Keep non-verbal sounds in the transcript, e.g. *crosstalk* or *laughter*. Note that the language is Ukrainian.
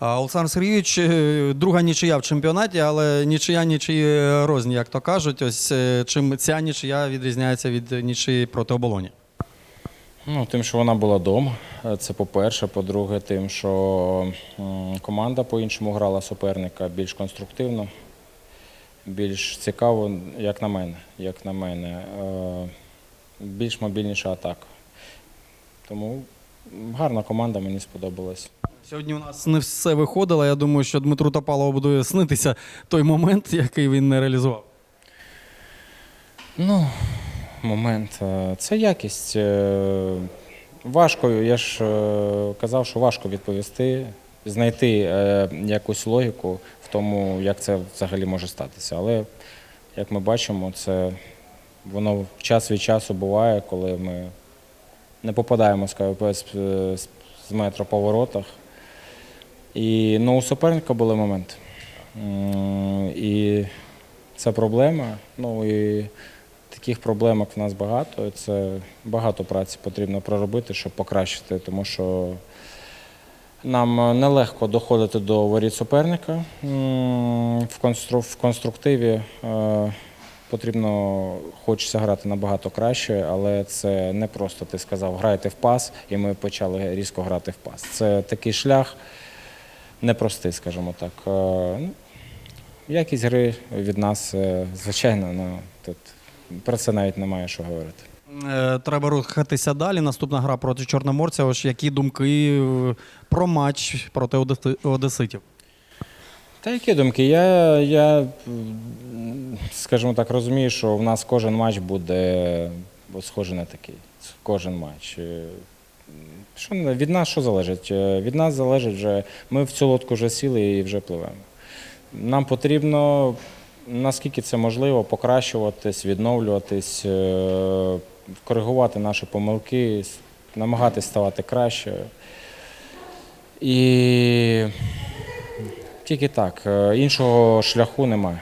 Олександр Сергійович, е, друга нічия в чемпіонаті, але нічия нічиї розні, як то кажуть. Ось е, чим ця нічия відрізняється від нічиї проти оболоні. Ну, тим, що вона була вдома, е, це по-перше. По-друге, тим, що команда по-іншому грала суперника більш конструктивно, більш цікаво, як на мене. Як на мене. Більш мобільніша атака. Тому гарна команда, мені сподобалась. Сьогодні у нас не все виходило. Я думаю, що Дмитру Топалову буде снитися той момент, *laughs* який він не реалізував. Ну, момент. е, Це якість. е, Важко, я ж е, казав, що важко відповісти, знайти якусь логіку в тому, як це взагалі може статися. Але як ми бачимо, це воно час від часу буває, коли ми не попадаємо з, з метро по воротах. І ну, у суперника були моменти. І це проблема. Ну і таких проблемок в нас багато. Це багато праці потрібно проробити, щоб покращити, тому що нам нелегко доходити до воріт суперника. В, конструктиві е, потрібно хочеться грати набагато краще, але це не просто ти сказав, грайте в пас, і ми почали різко грати в пас. Це такий шлях непростий, скажімо так. Е, ну, Якість гри від нас, е, звичайно, ну, тут про це навіть немає що говорити. Е, Треба рухатися далі. Наступна гра проти Чорноморця. Ось які думки про матч проти Одеситів? Та які думки? Я, я скажімо так, розумію, що в нас кожен матч буде схожий на такий. Кожен матч. Що, від нас що залежить? Е, Від нас залежить вже, ми в цю лодку вже сіли і вже пливемо. Нам потрібно, наскільки це можливо, покращуватись, відновлюватись, е, коригувати наші помилки, намагатись ставати краще. І тільки так. Е, Іншого шляху немає.